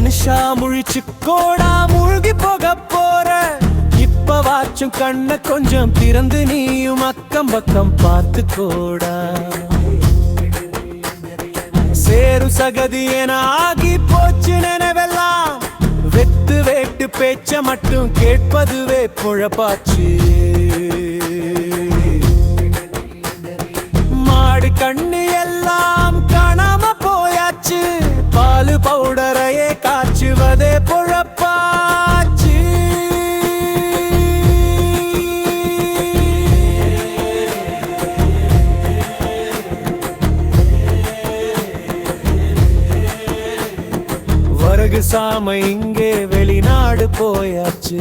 மனுஷா முழிச்சு கோடா மூழ்கி போக போற. இப்ப வாச்சும் கண்ண கொஞ்சம் திறந்து நீயும் அக்கம் பக்கம் பார்த்து கோடா சேரு சகதி என ஆகி போச்சு நினைவெல்லாம். வெத்து வேட்டு பேச்ச மட்டும் கேட்பதுவே புழப்பாச்சு. மாடு கண்ணு பேசாம இங்கே வெளிநாடு போயாச்சு.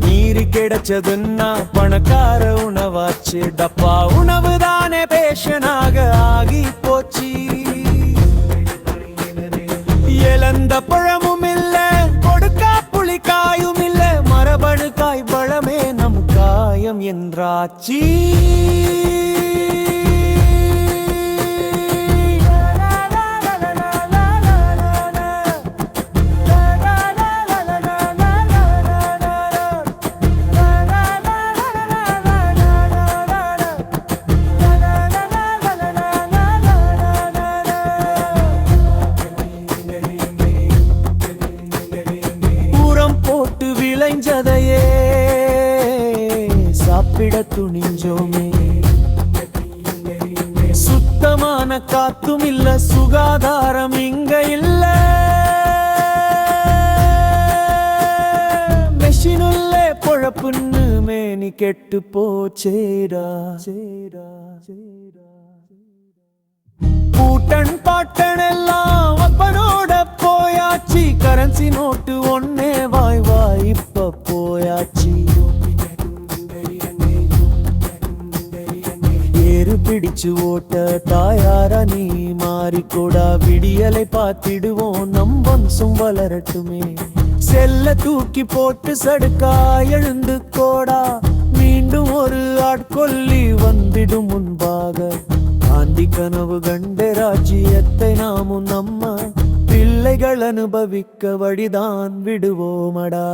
மீறி கிடைச்சதுன்னா பணக்கார உணவாச்சு. டப்பா உணவு தானே பேஷனாக ஆகி போச்சு. இழந்த பழமும் இல்ல கொடுக்கா புளி காயும் இல்ல மரபணு காய் பழமே நம் காயம் என்றாச்சி. விளைஞ்சதையே சாப்பிட துணிஞ்சோமே. சுத்தமான காத்தும் இல்ல சுகாதாரம் இங்க இல்ல. மெஷினுள்ளே பொழப்புன்னு மேனி கெட்டு போச்சேடா சேடா சேடா பூட்டன் பாட்டன் எல்லாம் அப்பனோட போயாச்சு. கரன்சி நோட்டு ஒன்னே பிடிச்சு ஓட்ட தாயாரா நீ மாறிக்கூடா. விடியலை பார்த்திடுவோம் நம் வம்சம் வளரட்டுமே. செல்ல தூக்கி போட்டு சடுக்கா எழுந்து கோடா. மீண்டும் ஒரு ஆட்கொல்லி வந்திடும் முன்பாக. காந்தி கனவு கண்ட ராஜ்யத்தை நாமும் நம்ம பிள்ளைகள் அனுபவிக்க வழிதான் விடுவோமடா.